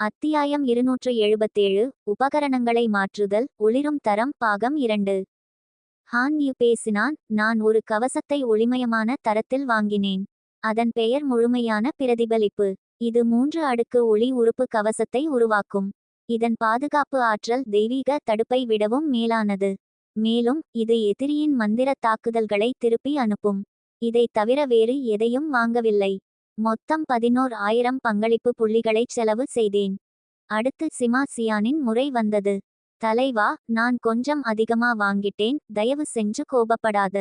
அத்தியாயம் இருநூற்று எழுபத்தேழு உபகரணங்களை மாற்றுதல் ஒளிரும் தரம் பாகம் இரண்டு. ஹான் யூ பேசினான் நான் ஒரு கவசத்தை ஒளிமயமான தரத்தில் வாங்கினேன். அதன் பெயர் முழுமையான பிரதிபலிப்பு. இது மூன்று அடுக்கு ஒளி உறுப்பு கவசத்தை உருவாக்கும். இதன் பாதுகாப்பு ஆற்றல் தெய்வீக தடுப்பை விடவும் மேலானது. மேலும் இது எதிரியின் மந்திர தாக்குதல்களை திருப்பி அனுப்பும். இதை தவிர வேறு எதையும் வாங்கவில்லை. மொத்தம் பதினோர் ஆயிரம் பங்களிப்பு புள்ளிகளைச் செலவு செய்தேன். அடுத்து சிமா சியானின் முறை வந்தது. தலைவா நான் கொஞ்சம் அதிகமா வாங்கிட்டேன் தயவு செஞ்சு கோபப்படாத.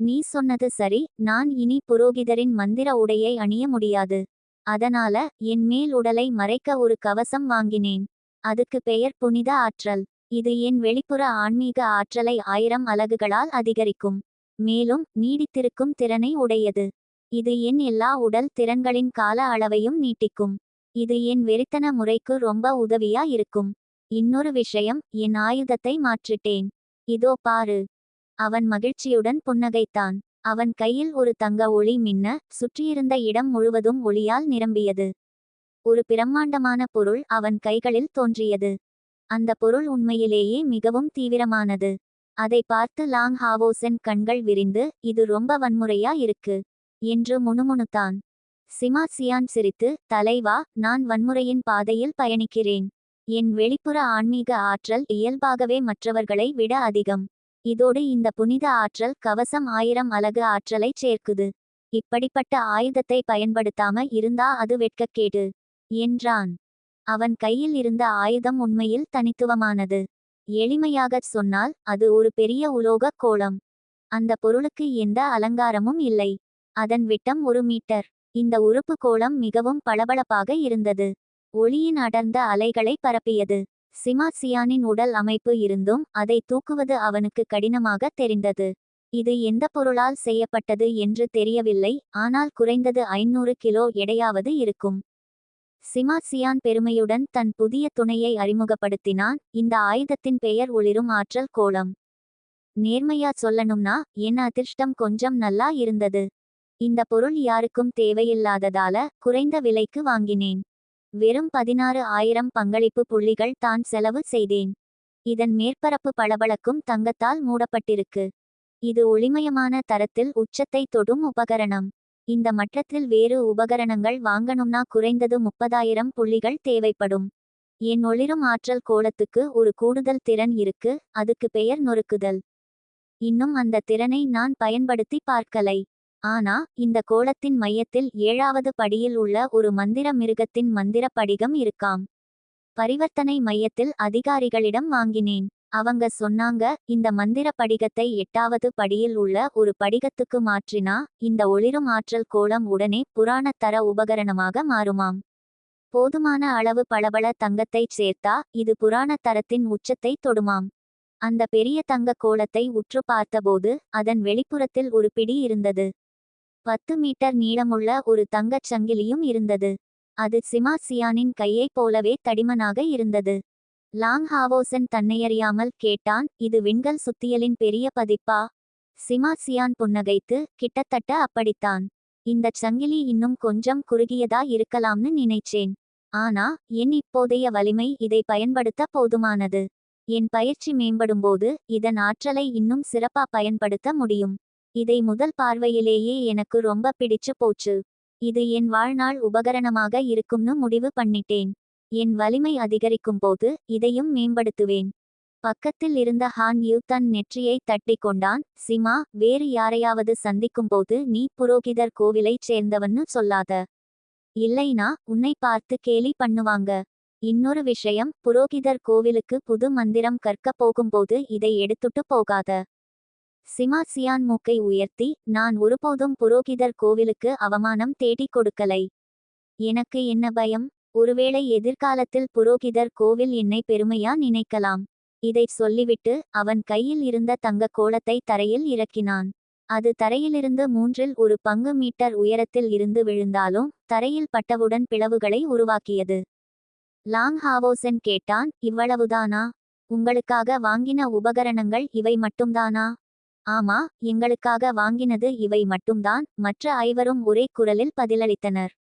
நீ சொன்னது சரி நான் இனி புரோகிதரின் மந்திர உடையை அணிய முடியாது. அதனால என் மேல் உடலை மறைக்க ஒரு கவசம் வாங்கினேன். அதுக்கு பெயர் புனித ஆற்றல். இது என் வெளிப்புற ஆன்மீக ஆற்றலை ஆயிரம் அலகுகளால் அதிகரிக்கும். மேலும் நீடித்திருக்கும் திறனை உடையது. இது என் எல்லா உடல் திறன்களின் கால அளவையும் நீட்டிக்கும். இது என் வெறித்தன முறைக்கு ரொம்ப உதவியா இருக்கும். இன்னொரு விஷயம் என் ஆயுதத்தை மாற்றிட்டேன். இதோ பாரு. அவன் மகிழ்ச்சியுடன் புன்னகைத்தான். அவன் கையில் ஒரு தங்க ஒளி மின்ன சுற்றியிருந்த இடம் முழுவதும் ஒளியால் நிரம்பியது. ஒரு பிரம்மாண்டமான பொருள் அவன் கைகளில் தோன்றியது. அந்த பொருள் உண்மையிலேயே மிகவும் தீவிரமானது. அதை பார்த்து லாங் ஹாவோசென் கண்கள் விரிந்து இது ரொம்ப வன்முறையா இருக்கு. என்று முணுமுணுத்தான். சிமா சியான் சிரித்து தலைவா நான் வன்முறையின் பாதையில் பயணிக்கிறேன். என் வெளிப்புற ஆன்மீக ஆற்றல் இயல்பாகவே மற்றவர்களை விட அதிகம். இதோடு இந்த புனித ஆற்றல் கவசம் ஆயிரம் அலகு ஆற்றலை சேர்க்குது. இப்படிப்பட்ட ஆயுதத்தை பயன்படுத்தாம இருந்தா அது வெட்கக்கேடு என்றான். அவன் கையில் இருந்த ஆயுதம் உண்மையில் தனித்துவமானது. எளிமையாகச் சொன்னால் அது ஒரு பெரிய உலோகக் கோளம் அந்த பொருளுக்கு எந்த அலங்காரமும் இல்லை. அதன் விட்டம் ஒரு மீட்டர். இந்த உறுப்பு கோளம் மிகவும் பளபளப்பாக இருந்தது. ஒளியின் அடர்ந்த அலைகளை பரப்பியது. சிமாசியானின் உடல் அமைப்பு இருந்தும் அதை தூக்குவது அவனுக்கு கடினமாக தெரிந்தது. இது எந்த பொருளால் செய்யப்பட்டது என்று தெரியவில்லை ஆனால் குறைந்தது ஐநூறு கிலோ எடையாவது இருக்கும். சிமாசியான் பெருமையுடன் தன் புதிய துணையை அறிமுகப்படுத்தினான். இந்த ஆயுதத்தின் பெயர் ஒளிரும் ஆற்றல் கோளம். நேர்மையா சொல்லணும்னா என் அதிர்ஷ்டம் கொஞ்சம் நல்லா இருந்தது. இந்த பொருள் யாருக்கும் தேவையில்லாததால குறைந்த விலைக்கு வாங்கினேன். வெறும் பதினாறு ஆயிரம் பங்களிப்பு புள்ளிகள் தான் செலவு செய்தேன். இதன் மேற்பரப்பு பளபளக்கும் தங்கத்தால் மூடப்பட்டிருக்கு. இது ஒளிமயமான தரத்தில் உச்சத்தை தொடும் உபகரணம். இந்த மட்டத்தில் வேறு உபகரணங்கள் வாங்கணும்னா குறைந்தது முப்பதாயிரம் புள்ளிகள் தேவைப்படும். என் ஒளிரும் ஆற்றல் கோலத்துக்கு ஒரு கூடுதல் திறன் இருக்கு அதுக்கு பெயர் நொறுக்குதல். இன்னும் அந்த திறனை நான் பயன்படுத்தி பார்க்கலை. ஆனா இந்த கோலத்தின் மையத்தில் ஏழாவது படியில் உள்ள ஒரு மந்திர மிருகத்தின் மந்திர படிகம் இருக்காம். பரிவர்த்தனை மையத்தில் அதிகாரிகளிடம் வாங்கினேன். அவங்க சொன்னாங்க இந்த மந்திர படிகத்தை எட்டாவது படியில் உள்ள ஒரு படிகத்துக்கு மாற்றினா இந்த ஒளிரும் ஆற்றல் கோலம் உடனே புராண தர உபகரணமாக மாறுமாம். போதுமான அளவு பளபள தங்கத்தைச் சேர்த்தா இது புராண தரத்தின் உச்சத்தை தொடுமாம். அந்த பெரிய தங்க கோலத்தை உற்று பார்த்தபோது அதன் வெளிப்புறத்தில் ஒரு பிடி இருந்தது. பத்து மீட்டர் நீளமுள்ள ஒரு தங்கச் சங்கிலியும் இருந்தது. அது சிமாசியானின் கையைப் போலவே தடிமனாக இருந்தது. லாங் ஹாவோசன் தன்னையறியாமல் கேட்டான் இது விண்கல் சுத்தியலின் பெரிய பதிப்பா? சிமாசியான் புன்னகைத்து கிட்டத்தட்ட அப்படித்தான். இந்தச் சங்கிலி இன்னும் கொஞ்சம் குறுகியதா இருக்கலாம்னு நினைச்சேன். ஆனா என் இப்போதைய வலிமை இதை பயன்படுத்த போதுமானது. என் பயிற்சி மேம்படும்போது இதன் ஆற்றலை இன்னும் சிறப்பா பயன்படுத்த முடியும். இதை முதல் பார்வையிலேயே எனக்கு ரொம்ப பிடிச்சு போச்சு. இது என் வாழ்நாள் உபகரணமாக இருக்கும்னு முடிவு பண்ணிட்டேன். என் வலிமை அதிகரிக்கும் போது இதையும் மேம்படுத்துவேன். பக்கத்தில் இருந்த ஹான் யூ தன் நெற்றியை தட்டி கொண்டான். சிமா வேறு யாரையாவது சந்திக்கும்போது நீ புரோகிதர் கோவிலைச் சேர்ந்தவன்னு சொல்லாத. இல்லைனா உன்னை பார்த்து கேலி பண்ணுவாங்க. இன்னொரு விஷயம் புரோகிதர் கோவிலுக்கு புது மந்திரம் கற்கப் போகும்போது இதை எடுத்துட்டு போகாத. சிமா சியான் மூக்கை உயர்த்தி நான் ஒருபோதும் புரோகிதர் கோவிலுக்கு அவமானம் தேடிக் கொடுக்கலை. எனக்கு என்ன பயம்? ஒருவேளை எதிர்காலத்தில் புரோகிதர் கோவில் என்னை பெருமையா நினைக்கலாம்? இதைச் சொல்லிவிட்டு அவன் கையில் இருந்த தங்க கோலத்தை தரையில் இறக்கினான். அது தரையிலிருந்து மூன்றில் ஒரு பங்கு மீட்டர் உயரத்தில் இருந்து விழுந்தாலும் தரையில் பட்டவுடன் பிளவுகளை உருவாக்கியது. லாங் ஹாவோசன் கேட்டான் இவ்வளவுதானா? உங்களுக்காக வாங்கின உபகரணங்கள் இவை மட்டும்தானா? ஆமா எங்களுக்காக வாங்கினது இவை மட்டும்தான் மற்ற ஐவரும் ஒரே குரலில் பதிலளித்தனர்.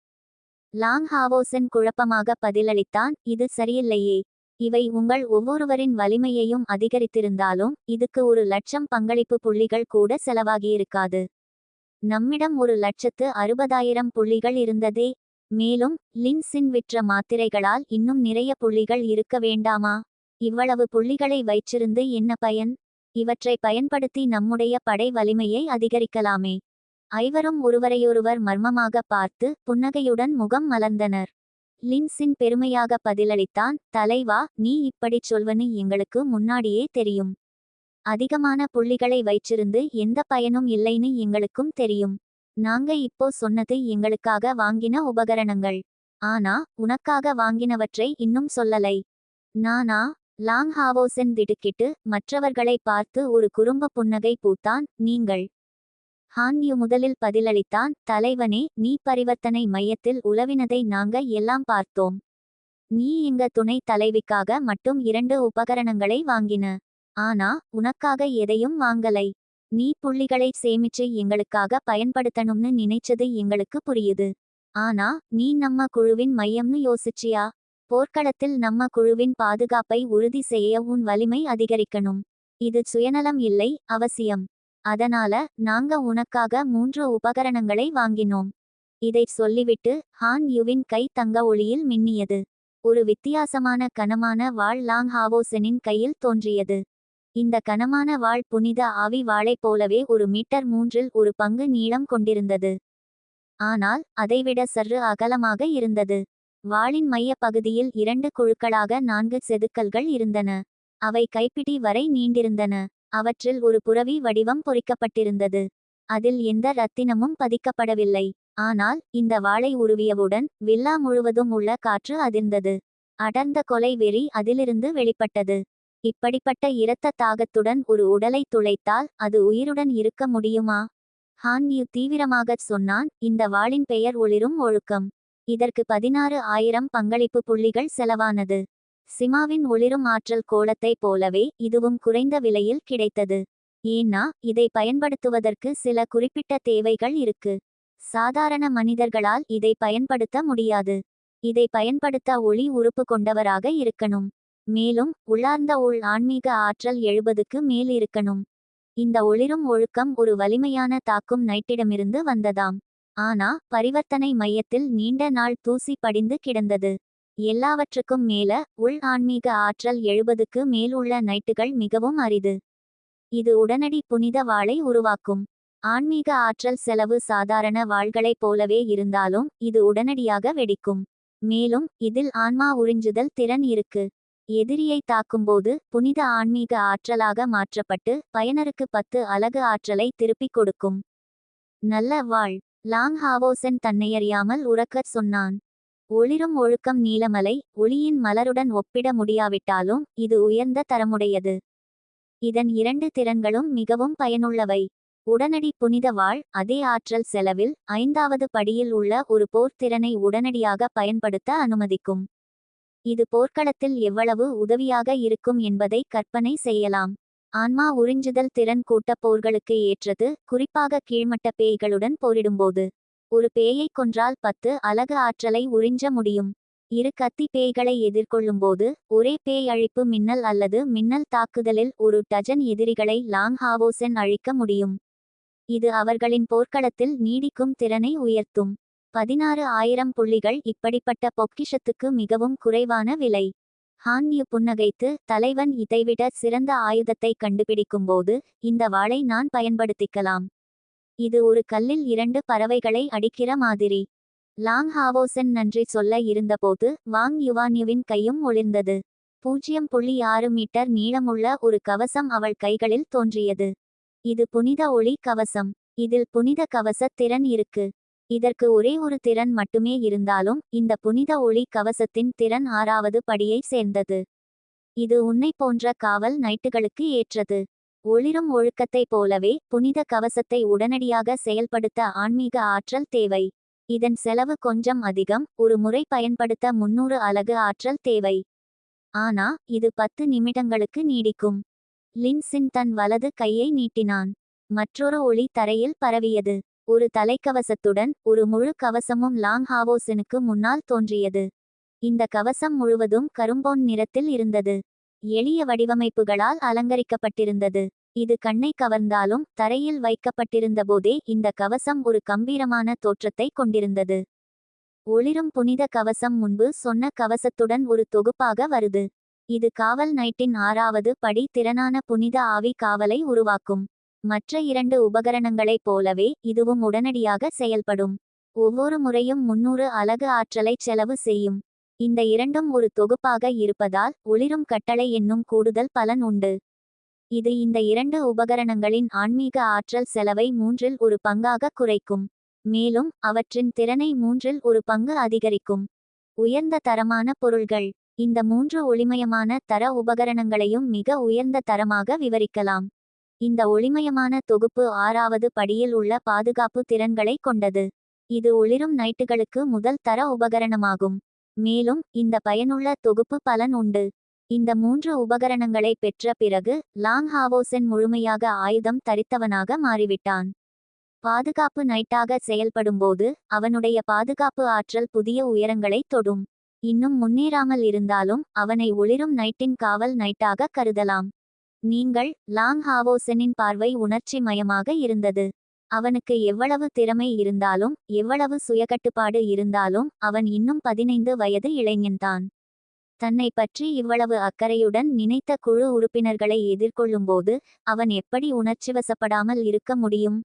லாங் ஹாவோசன் குழப்பமாக பதிலளித்தான் இது சரியில்லையே. இவை உங்கள் ஒவ்வொருவரின் வலிமையையும் அதிகரித்திருந்தாலும் இதுக்கு ஒரு லட்சம் பங்களிப்பு புள்ளிகள் கூட செலவாகியிருக்காது. நம்மிடம் ஒரு லட்சத்து அறுபதாயிரம் புள்ளிகள் இருந்ததே. மேலும் லின்சின் விற்ற மாத்திரைகளால் இன்னும் நிறைய புள்ளிகள் இருக்க வேண்டாமா? இவ்வளவு புள்ளிகளை வைச்சிருந்து என்ன பயன்? இவற்றை பயன்படுத்தி நம்முடைய படை வலிமையை அதிகரிக்கலாமே. ஐவரும் ஒருவரையொருவர் மர்மமாக பார்த்து புன்னகையுடன் முகம் மலர்ந்தனர். லின்சின் பெருமையாக பதிலளித்தான் தலைவா நீ இப்படிச் சொல்வனு எங்களுக்கு முன்னாடியே தெரியும். அதிகமான புள்ளிகளை வைச்சிருந்து எந்த பயனும் இல்லைன்னு எங்களுக்கும் தெரியும். நாங்க இப்போ சொன்னது எங்களுக்காக வாங்கின உபகரணங்கள். ஆனா உனக்காக வாங்கினவற்றை இன்னும் சொல்லலை. நானா லாங் ஹாவோசன் திடுக்கிட்டு மற்றவர்களை பார்த்து ஒரு குறும்ப புன்னகை பூத்தான் நீங்கள். ஹான்யூ முதலில் பதிலளித்தான் தலைவனே நீ பரிவர்த்தனை மையத்தில் உலவினதை நாங்க எல்லாம் பார்த்தோம். நீ எங்க துணை தலைவிக்காக மட்டும் இரண்டு உபகரணங்களை வாங்கின. ஆனா உனக்காக எதையும் வாங்கலை. நீ புள்ளிகளை சேமிச்சு எங்களுக்காக பயன்படுத்தணும்னு நினைச்சது எங்களுக்கு புரியுது. ஆனா நீ நம்ம குழுவின் மையம்னு யோசிச்சியா? போர்க்களத்தில் நம்ம குழுவின் பாதுகாப்பை உறுதி செய்ய உன் வலிமை அதிகரிக்கணும். இது சுயநலம் இல்லை அவசியம். அதனால நாங்க உனக்காக மூன்று உபகரணங்களை வாங்கினோம். இதைச் சொல்லிவிட்டு ஹான் யுவின் கை தங்க ஒளியில் மின்னியது. ஒரு வித்தியாசமான கனமான வாள் லாங் ஹாவோசனின் கையில் தோன்றியது. இந்த கனமான வாள் புனித ஆவி வாளைப் போலவே ஒரு மீட்டர் மூன்றில் ஒரு பங்கு நீளம் கொண்டிருந்தது. ஆனால் அதைவிட சற்று அகலமாக இருந்தது. வாளின் மைய பகுதியில் இரண்டு குழுக்களாக நான்கு செதுக்கல்கள் இருந்தன. அவை கைப்பிடி வரை நீண்டிருந்தன. அவற்றில் ஒரு புறவி வடிவம் பொறிக்கப்பட்டிருந்தது. அதில் எந்த ரத்தினமும் பதிக்கப்படவில்லை. ஆனால் இந்த வாளை உருவியவுடன் வில்லா முழுவதும் உள்ள காற்று அதிர்ந்தது. அடர்ந்த கொலை வெறி அதிலிருந்து வெளிப்பட்டது. இப்படிப்பட்ட இரத்த தாகத்துடன் ஒரு உடலை துளைத்தால் அது உயிருடன் இருக்க முடியுமா? ஹான் யூ தீவிரமாகச் சொன்னான். இந்த வாளின் பெயர் ஒளிரும் ஒழுக்கம். இதற்கு பதினாறு ஆயிரம் பங்களிப்பு புள்ளிகள் செலவானது. சிமாவின் ஒளிரும் ஆற்றல் கோலத்தைப் போலவே இதுவும் குறைந்த விலையில் கிடைத்தது. ஏன்னா இதை பயன்படுத்துவதற்கு சில குறிப்பிட்ட தேவைகள் இருக்கு. சாதாரண மனிதர்களால் இதை பயன்படுத்த முடியாது. இதை பயன்படுத்த ஒளி உறுப்பு கொண்டவராக இருக்கணும். மேலும் உள்ளார்ந்த உள் ஆன்மீக ஆற்றல் எழுபதுக்கு மேல் இருக்கணும். இந்த ஒளிரும் ஒழுக்கம் ஒரு வலிமையான தாக்கும் நைட்டிடமிருந்து வந்ததாம். ஆனா பரிவர்த்தனை மையத்தில் நீண்ட நாள் தூசி படிந்து கிடந்தது. எல்லாவற்றுக்கும் மேல உள் ஆன்மீக ஆற்றல் எழுபதுக்கு மேல் உள்ள நைட்டுகள் மிகவும் அரிது. இது உடனடி புனித வாளை உருவாக்கும். ஆன்மீக ஆற்றல் செலவு சாதாரண வாள்களைப் போலவே இருந்தாலும் இது உடனடியாக வெடிக்கும். மேலும் இதில் ஆன்மா உறிஞ்சுதல் திறன் இருக்கு. எதிரியை தாக்கும்போது புனித ஆன்மீக ஆற்றலாக மாற்றப்பட்டு பயனருக்கு பத்து அலகு ஆற்றலை திருப்பிக் கொடுக்கும். நல்ல வாழ். லாங் ஹாவோசன் தன்னையறியாமல் உறக்கச் சொன்னான். ஒளிரும் ஒழுக்கம் நீலமலை ஒளியின் மலருடன் ஒப்பிட முடியாவிட்டாலும் இது உயர்ந்த தரமுடையது. இதன் இரண்டு திறன்களும் மிகவும் பயனுள்ளவை. உடனடி புனித வாழ் அதே ஆற்றல் செலவில் ஐந்தாவது படியில் உள்ள ஒரு போர்த்திறனை உடனடியாக பயன்படுத்த அனுமதிக்கும். இது போர்க்களத்தில் எவ்வளவு உதவியாக இருக்கும் என்பதை கற்பனை செய்யலாம். ஆன்மா உறிஞ்சுதல் திறன் கூட்டப் போர்களுக்கு ஏற்றது குறிப்பாக கீழ்மட்ட பேய்களுடன் போரிடும்போது. ஒரு பேயைக் கொன்றால் பத்து அலகு ஆற்றலை உறிஞ்ச முடியும். இரு கத்தி பேய்களை எதிர்கொள்ளும்போது ஒரே பேய் அழிப்பு மின்னல் அல்லது மின்னல் தாக்குதலில் ஒரு டஜன் எதிரிகளை லாங் ஹாவோசென் அழிக்க முடியும். இது அவர்களின் போர்க்களத்தில் நீடிக்கும் திறனை உயர்த்தும். பதினாறு ஆயிரம் புள்ளிகள் இப்படிப்பட்ட பொக்கிஷத்துக்கு மிகவும் குறைவான விலை. ஹான்யு புன்னகைத்து தலைவன் இதைவிட சிறந்த ஆயுதத்தை கண்டுபிடிக்கும்போது இந்த வாளை நான் பயன்படுத்திக்கலாம். இது ஒரு கல்லில் இரண்டு பறவைகளை அடிக்கிற மாதிரி லாங் ஹாவோசன் நன்றி சொல்ல இருந்தபோது வாங் யுவான்யுவின் கையும் ஒளிர்ந்தது. பூஜ்ஜியம் புள்ளி ஆறு மீட்டர் நீளமுள்ள ஒரு கவசம் அவள் கைகளில் தோன்றியது. இது புனித ஒளி கவசம். இதில் புனித கவச திறன் இருக்கு. இதற்கு ஒரே ஒரு திறன் மட்டுமே இருந்தாலும் இந்த புனித ஒளி கவசத்தின் திறன் ஆறாவது படியை சேர்ந்தது. இது உன்னை போன்ற காவல் நைட்டுகளுக்கு ஏற்றது. ஒளிரும் ஒழுக்கத்தைப் போலவே புனித கவசத்தை உடனடியாக செயல்படுத்த ஆன்மீக ஆற்றல் தேவை. இதன் செலவு கொஞ்சம் அதிகம் ஒரு முறை பயன்படுத்த முன்னூறு அலகு ஆற்றல் தேவை. ஆனா இது பத்து நிமிடங்களுக்கு நீடிக்கும். லின்சின் தன் வலது கையை நீட்டினான். மற்றொரு ஒளி தரையில் பரவியது. ஒரு தலைக்கவசத்துடன் ஒரு முழு கவசமும் லாங் ஹாவோசனுக்கு முன்னால் தோன்றியது. இந்த கவசம் முழுவதும் கரும்பொன் நிறத்தில் இருந்தது. எளிய வடிவமைப்புகளால் அலங்கரிக்கப்பட்டிருந்தது. இது கண்ணை கவர்ந்தாலும் தரையில் வைக்கப்பட்டிருந்தபோதே இந்த கவசம் ஒரு கம்பீரமான தோற்றத்தை கொண்டிருந்தது. ஒளிரும் புனித கவசம் முன்பு சொன்ன கவசத்துடன் ஒரு தொகுப்பாக வருது. இது காவல் நைட்டின் ஆறாவது படி திறனான புனித ஆவி காவலை உருவாக்கும். மற்ற இரண்டு உபகரணங்களைப் போலவே இதுவும் உடனடியாக செயல்படும். ஒவ்வொரு முறையும் முன்னூறு அலகு ஆற்றலை செலவு செய்யும். இந்த இரண்டும் ஒரு தொகுப்பாக இருப்பதால் ஒளிரும் கட்டளை என்னும் கூடுதல் பலன் உண்டு. இது இந்த இரண்டு உபகரணங்களின் ஆன்மீக ஆற்றல் செலவை மூன்றில் ஒரு பங்காக குறைக்கும். மேலும் அவற்றின் திறனை மூன்றில் ஒரு பங்கு அதிகரிக்கும். உயர்ந்த தரமான பொருள்கள். இந்த மூன்று ஒளிமயமான தர உபகரணங்களையும் மிக உயர்ந்த தரமாக விவரிக்கலாம். இந்த ஒளிமயமான தொகுப்பு ஆறாவது படியில் உள்ள பாதுகாப்பு திறன்களை கொண்டது. இது ஒளிரும் நைட்டுகளுக்கு முதல் தர உபகரணமாகும். மேலும் இந்த பயனுள்ள தொகுப்பு பலன் உண்டு. இந்த மூன்று உபகரணங்களை பெற்ற பிறகு லாங் ஹாவோசென் முழுமையாக ஆயுதம் தரித்தவனாக மாறிவிட்டான். பாதுகாப்பு நைட்டாக செயல்படும்போது அவனுடைய பாதுகாப்பு ஆற்றல் புதிய உயரங்களை தொடும். இன்னும் முன்னேறாமல் இருந்தாலும் அவனை ஒளிரும் நைட்டின் காவல் நைட்டாக கருதலாம். நீங்கள் லாங் ஹாவோசனின் பார்வை உணர்ச்சி மயமாக இருந்தது. அவனுக்கு எவ்வளவு திறமை இருந்தாலும் எவ்வளவு சுயக்கட்டுப்பாடு இருந்தாலும் அவன் இன்னும் பதினைந்து வயது இளைஞன்தான். தன்னை பற்றி இவ்வளவு அக்கறையுடன் நினைத்த குழு உறுப்பினர்களை எதிர்கொள்ளும்போது அவன் எப்படி உணர்ச்சிவசப்படாமல் இருக்க முடியும்?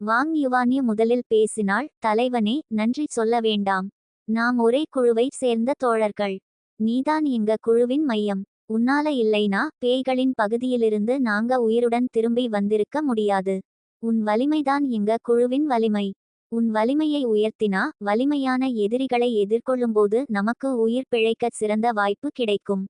வாங் யுவானி முதலில் பேசினாள் தலைவனே நன்றி சொல்ல வேண்டாம். நாம் ஒரே குழுவை சேர்ந்த தோழர்கள். நீதான் எங்க குழுவின் மையம். உன்னால இல்லைனா பேய்களின் பகுதியிலிருந்து நாங்க உயிருடன் திரும்பி வந்திருக்க முடியாது. உன் வலிமைதான் எங்க குழுவின் வலிமை. உன் வலிமையை உயர்த்தினா வலிமையான எதிரிகளை எதிர்கொள்ளும்போது நமக்கு உயிர் பிழைக்க சிறந்த வாய்ப்பு கிடைக்கும்.